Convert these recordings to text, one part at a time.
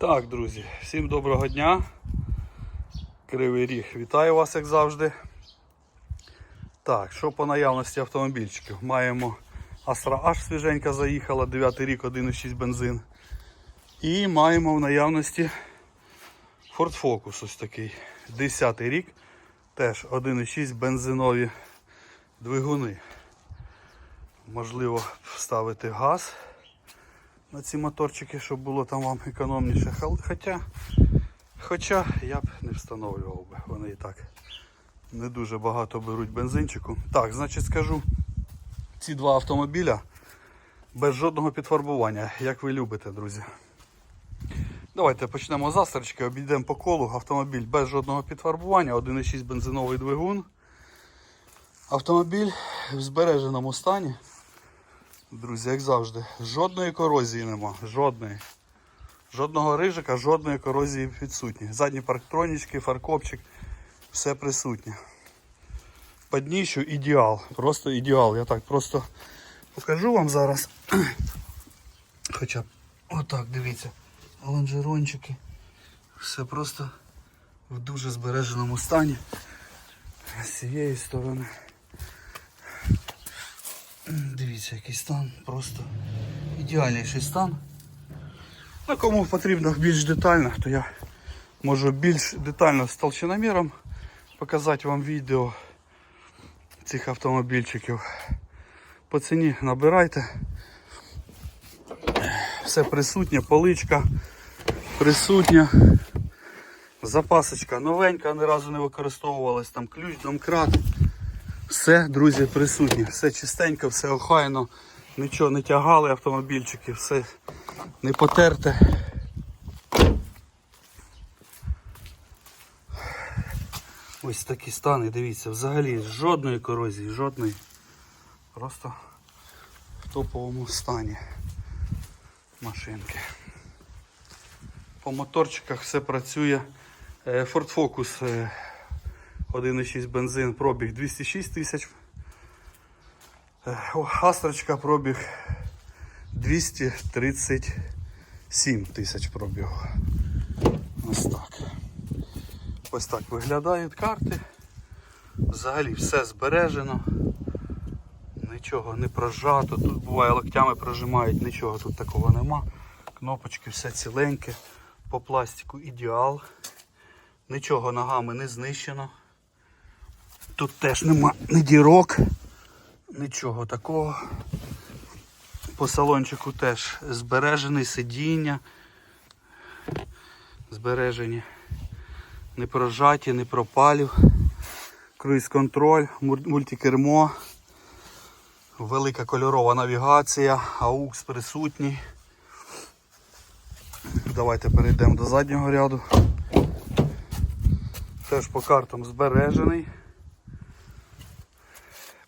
Так, друзі, всім доброго дня. Кривий ріг, вітаю вас, як завжди. Так, що по наявності автомобільчиків? Маємо Astra H свіженька заїхала, 9 рік, 1,6 бензин. І маємо в наявності Ford Focus ось такий. 10 рік, теж 1,6 бензинові двигуни. Можливо вставити газ на ці моторчики, щоб було там вам економніше. Хоча, хоча я б не встановлював би, вони і так не дуже багато беруть бензинчику. Так, значить скажу, ці два автомобіля без жодного підфарбування, як ви любите, друзі. Давайте почнемо з астерчики, обійдемо по колу. Автомобіль без жодного підфарбування, 1,6 бензиновий двигун. Автомобіль в збереженому стані. Друзі, як завжди, жодної корозії нема. Жодної. Жодного рижика, жодної корозії відсутні. Задні парктронічки, фаркопчик, все присутнє. По дніщу ідеал. Просто ідеал. Я так просто покажу вам зараз. Хоча б отак, дивіться. Лонжерончики. Все просто в дуже збереженому стані. З цієї сторони. Дивіться, який стан, просто ідеальніший стан. Ну, кому потрібно більш детально, то я можу більш детально з толщиноміром показати вам відео цих автомобільчиків. По ціні набирайте. Все присутнє, поличка присутня. Запасочка новенька, ні разу не використовувалась, там ключ, домкрат. Все, друзі, присутні, все чистенько, все охайно, нічого не тягали автомобільчики, все не потерте. Ось такі стани, дивіться, взагалі жодної корозії, жодної. Просто в топовому стані машинки. По моторчиках все працює. Е, Ford е, 1,6 бензин, пробіг 206 тисяч. Астрочка пробіг 237 тисяч пробігу. Ось так. Ось так виглядають карти. Взагалі все збережено. Нічого не прожато. Тут буває локтями прожимають, нічого тут такого нема. Кнопочки все ціленьке. По пластику ідеал. Нічого ногами не знищено. Тут теж нема ні дірок, нічого такого. По салончику теж збережений сидіння. Збережені. Не прожаті, не пропалів. Круїз-контроль, мультикермо. Велика кольорова навігація, AUX присутній. Давайте перейдемо до заднього ряду. Теж по картам збережений.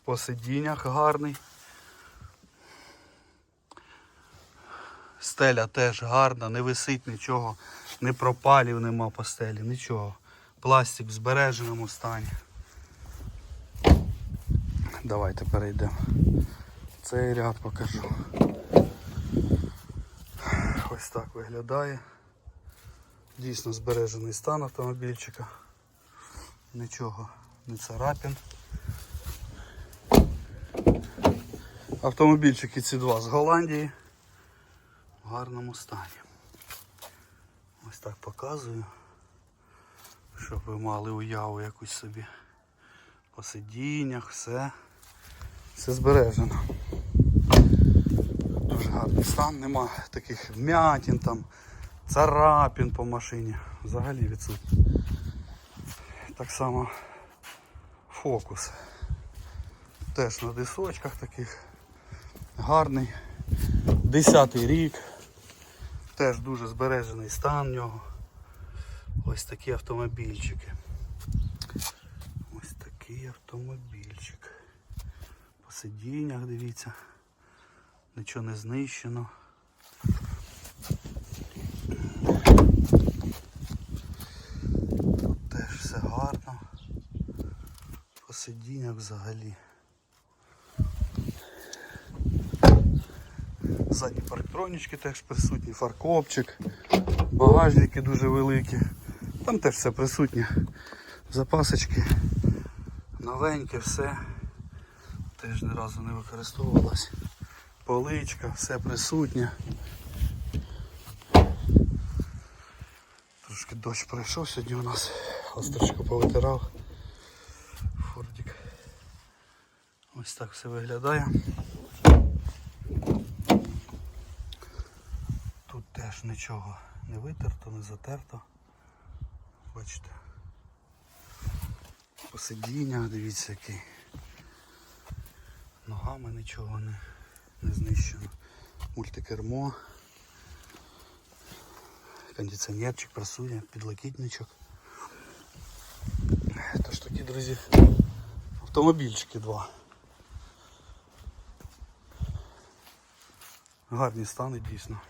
По сидіннях гарний. Стеля теж гарна, не висить нічого, не пропалів нема по стелі, нічого. Пластик в збереженому стані. Давайте перейдемо. Цей ряд покажу. Ось так виглядає. Дійсно збережений стан автомобільчика. Нічого, не царапін. Автомобільчики ці два з Голландії в гарному стані. Ось так показую, щоб ви мали уяву якусь собі по сидіннях, все, все збережено. Дуже гарний стан, нема таких вмятин, там, царапін по машині. Взагалі відсутні. Так само фокус. Теж на дисочках таких. Гарний. Десятий рік. Теж дуже збережений стан в нього. Ось такі автомобільчики. Ось такий автомобільчик. По сидіннях дивіться. Нічого не знищено. Тут теж все гарно. По сидіннях взагалі. Задні парктронічки теж присутні, фаркопчик. багажники дуже великі. Там теж все присутнє. Запасочки, новеньке, все. Теж ні разу не використовувалось. Поличка, все присутнє. Трошки дощ пройшов сьогодні у нас. Острочку повитирав. Фордик. Ось так все виглядає. Тут теж нічого не витерто, не затерто. Бачите. Посидіння, дивіться який. Ногами нічого не, не знищено. Мультикермо. Кондиціонерчик працює, підлокітничок. Тож такі, друзі, автомобільчики два. Гарні стани дійсно.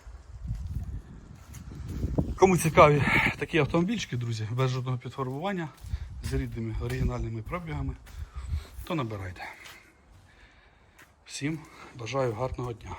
Кому цікаві такі автомобільчики, друзі, без жодного підфарбування, з рідними оригінальними пробігами, то набирайте. Всім бажаю гарного дня.